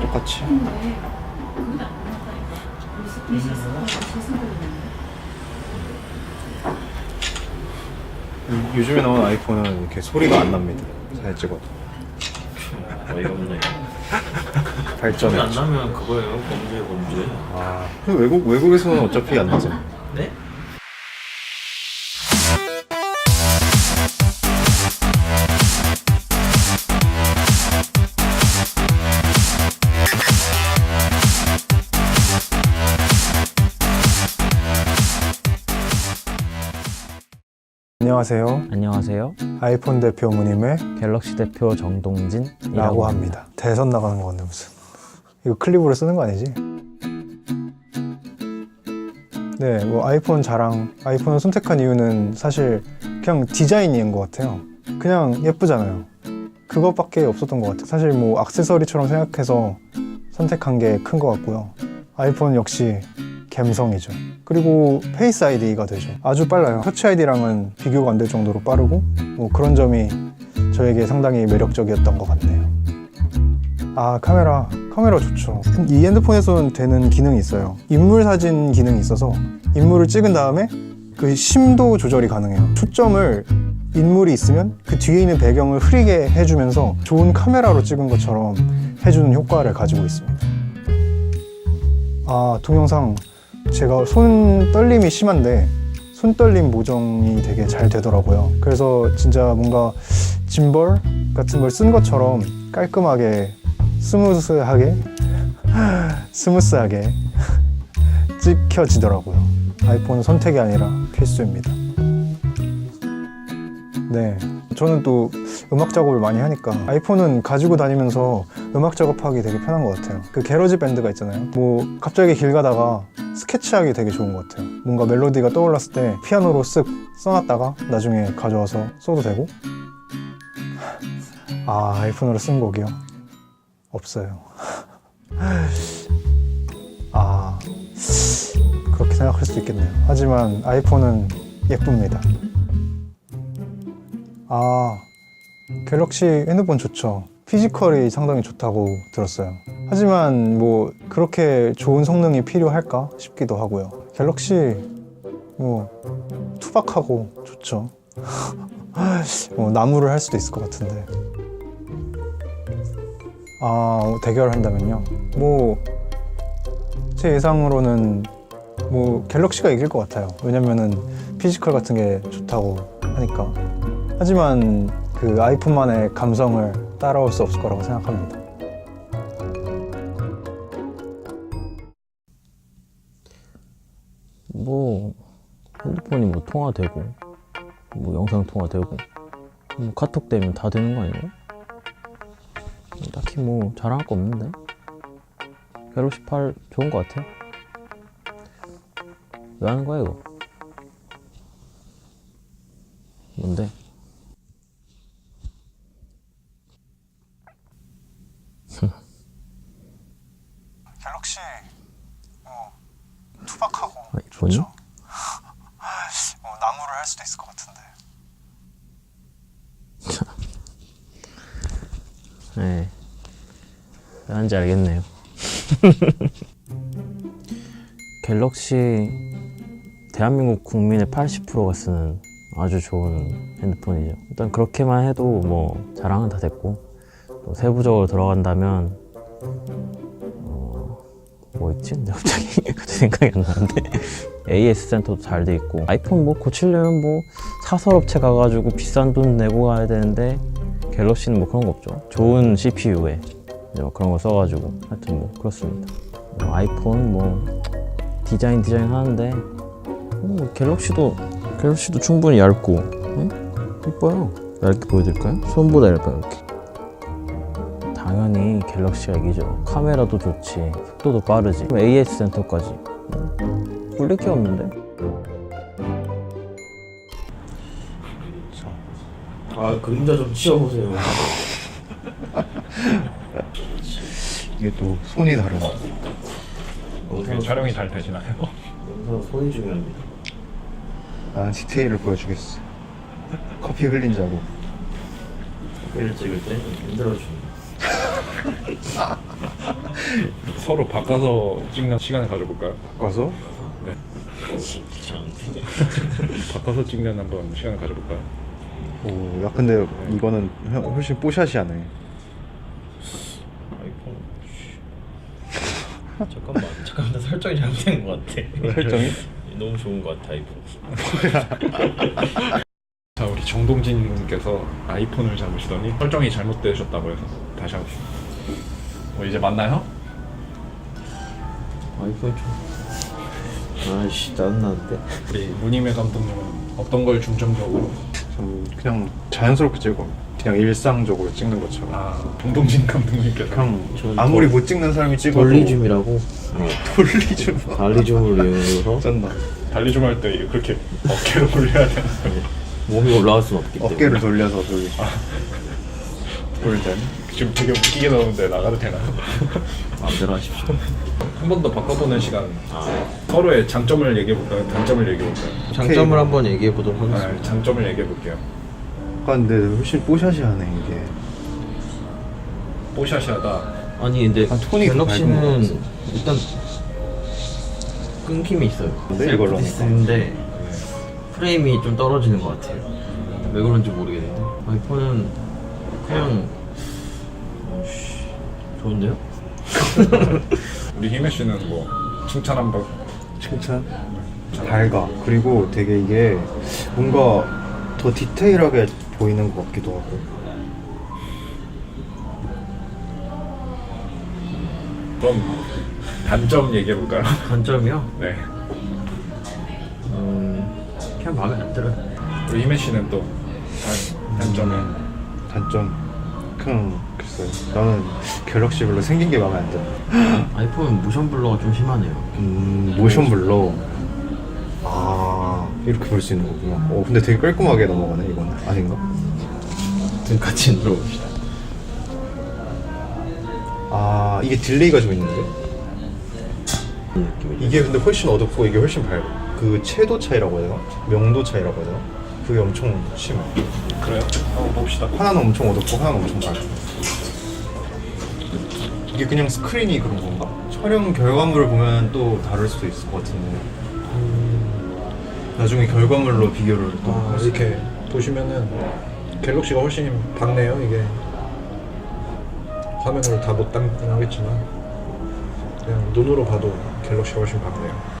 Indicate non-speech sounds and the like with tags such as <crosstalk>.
똑같이. 요- 요즘에 나온 아이폰은 이렇게 소리가 안 납니다. 잘 찍어도. 어이가 없네. 소리 안 발전했죠. 나면 그거예요. 범죄 범죄. 아, 근데 외국 외국에서는 어차피 안 나잖아. 네? 안녕하세요. 안녕하세요. 아이폰 대표 무님의 갤럭시 대표 정동진이라고 라고 합니다. 대선 나가는 거 같네 무슨. 이거 클립으로 쓰는 거 아니지? 네, 뭐 아이폰 자랑, 아이폰을 선택한 이유는 사실 그냥 디자인인 것 같아요. 그냥 예쁘잖아요. 그것밖에 없었던 것 같아요. 사실 뭐 액세서리처럼 생각해서 선택한 게 큰 것 같고요. 아이폰 역시 감성이죠. 그리고 페이스 아이디가 되죠. 아주 빨라요. 터치 아이디랑은 비교가 안 될 정도로 빠르고 뭐 그런 점이 저에게 상당히 매력적이었던 것 같네요. 아 카메라 카메라 좋죠. 이 핸드폰에서는 되는 기능이 있어요. 인물 사진 기능이 있어서 인물을 찍은 다음에 그 심도 조절이 가능해요. 초점을 인물이 있으면 그 뒤에 있는 배경을 흐리게 해주면서 좋은 카메라로 찍은 것처럼 해주는 효과를 가지고 있습니다. 아 동영상 제가 손 떨림이 심한데 손 떨림 보정이 되게 잘 되더라고요. 그래서 진짜 뭔가 짐벌 같은 걸 쓴 것처럼 깔끔하게 스무스하게 스무스하게 찍혀지더라고요. 아이폰 선택이 아니라 필수입니다. 네. 저는 또 음악 작업을 많이 하니까 아이폰은 가지고 다니면서 음악 작업하기 되게 편한 것 같아요. 그 게러지 밴드가 있잖아요. 뭐 갑자기 길 가다가 스케치하기 되게 좋은 것 같아요. 뭔가 멜로디가 떠올랐을 때 피아노로 쓱 써놨다가 나중에 가져와서 써도 되고. 아 아이폰으로 쓴 곡이요? 없어요. 아 그렇게 생각할 수도 있겠네요. 하지만 아이폰은 예쁩니다. 아, 갤럭시 핸드폰 좋죠. 피지컬이 상당히 좋다고 들었어요. 하지만 뭐 그렇게 좋은 성능이 필요할까 싶기도 하고요. 갤럭시 뭐 투박하고 좋죠. <laughs> 뭐 나무를 할 수도 있을 것 같은데. 아, 대결한다면요. 뭐 제 예상으로는 뭐 갤럭시가 이길 것 같아요. 왜냐면은 피지컬 같은 게 좋다고 하니까. 하지만 그 아이폰만의 감성을 따라올 수 없을 거라고 생각합니다. 뭐 핸드폰이 뭐 통화되고 뭐 영상 통화되고 뭐 카톡 되면 다 되는 거 아니에요? 딱히 뭐 자랑할 거 없는데 갤럭시 8 좋은 거 같아요. 왜 하는 거야 이거? 뭔데? 갤럭시 뭐 투박하고 <laughs> 아이폰이? 뭐 나무를 할 수도 있을 것 같은데. <laughs> 네. 왜 하는지 알겠네요. <laughs> 갤럭시 대한민국 국민의 80%가 쓰는 아주 좋은 핸드폰이죠. 일단 그렇게만 해도 뭐 자랑은 다 됐고 또 세부적으로 들어간다면 어, 뭐? 근데 <laughs> 갑자기 생각이 안 나는데 AS 센터도 잘 돼 있고 아이폰 뭐 고치려면 뭐 사설 업체 가가지고 비싼 돈 내고 가야 되는데 갤럭시는 뭐 그런 거 없죠. 좋은 CPU에 뭐 그런 거 써가지고 하여튼 뭐 그렇습니다. 뭐 아이폰 뭐 디자인 디자인 하는데 뭐 갤럭시도 갤럭시도 충분히 얇고 응? 이뻐요. 얇게 보여드릴까요? 손보다 얇아요 이렇게. 당연히 갤럭시가 이기죠. 카메라도 좋지, 속도도 빠르지, AS 센터까지. 뭐, 꿀릴 게 없는데. 아 그림자 좀 치워보세요. 이게 또 손이 다르네. 어떻게 촬영이 잘 되시나요? 영상 손이 중요합니다. 나는 디테일을 보여주겠어. 커피 흘린 자국. 셀피를 찍을 때 힘들어집니다. <laughs> 서로 바꿔서 찍는 시간을 가져볼까요? 가서 참. <laughs> 바꿔서 찍는 한번 시간을 가져볼까요? 오, 야 근데 이거는 형- 훨씬 뽀샤시하네. 아이폰. 씨. 잠깐만, 잠깐만 나 설정이 잘못된 것 같아. 설정이? 너무 좋은 것 같아 아이폰. <laughs> 자 우리 정동진 님께서 아이폰을 잡으시더니 설정이 잘못되셨다고 해서 다시 한번 뭐 이제 맞나요? 아이폰 좀. 아이씨 짜증나는데. 우리 문희매 감독님은 어떤 걸 중점적으로 좀 그냥 자연스럽게 찍어. 그냥 일상적으로 찍는 것처럼. 아 정동진 감독님께서 그냥 전 아무리 더- 못 찍는 사람이 찍어도 돌리줌이라고. 돌리줌. <laughs> 달리줌을 이용해서 쩐다. 달리 좀 할 때 그렇게 어깨로 올려야 되는 몸이 올라갈 수는 없기 때문에. 어깨를 돌려서 돌리. 골든. 지금 되게 웃기게 나오는데 나가도 되나요? 마음대로 하십시오. 한 번 더 바꿔보는 시간 서로의 장점을 얘기해 볼까요? 단점을 얘기해 볼까요? 장점을 한번 얘기해 보도록 하겠습니다. 아, 장점을 얘기해 볼게요 아 근데 훨씬 뽀샤시하네 이게. 뽀샤시하다 아니 근데 아, 톤이 더 밝은 것 갤럭시는 일단 끊김이 있어요. 근데 이걸로 하니까. 셀프디스인데 프레임이 좀 떨어지는 것 같아요. 왜 그런지 모르겠는데 아이폰은 그냥 좋은데요? <laughs> 우리 희매 씨는 뭐 칭찬 한번 칭찬? 밝아. 그리고 되게 이게 뭔가 더 디테일하게 보이는 것 같기도 하고. 그럼 단점 얘기해 볼까요? <laughs> 단점이요? 네 음, 그냥 마음에 안 들어요. 우리 희매 씨는 또 단, 단점은 단점. 그냥 글쎄요. 나는 갤럭시 별로 생긴 게 마음에 안 들어. 아이폰은 모션 블러가 좀 심하네요. 음, 모션 블러. 아, 이렇게 볼 수 있는 거구나. 어, 근데 되게 깔끔하게 넘어가네, 이거는. 아닌가? 같이 들어봅시다. 아, 이게 딜레이가 좀 있는데? 느낌이죠. 이게 근데 훨씬 어둡고 이게 훨씬 밝아. 그 채도 차이라고 해야 되나? 명도 차이라고 해야 되나? 그게 엄청 심해. 그래요? 한번 봅시다 하나는 엄청 어둡고 하나는 엄청 밝아. 이게 그냥 스크린이 그런 건가? 촬영 결과물을 보면 또 다를 수도 있을 것 같은데. 나중에 결과물로 비교를 또 아, 할 수- 이렇게 보시면은 갤럭시가 훨씬 밝네요. 이게 화면으로 다 못 담긴 하겠지만 그냥 눈으로 봐도 갤럭시가 훨씬 밝네요.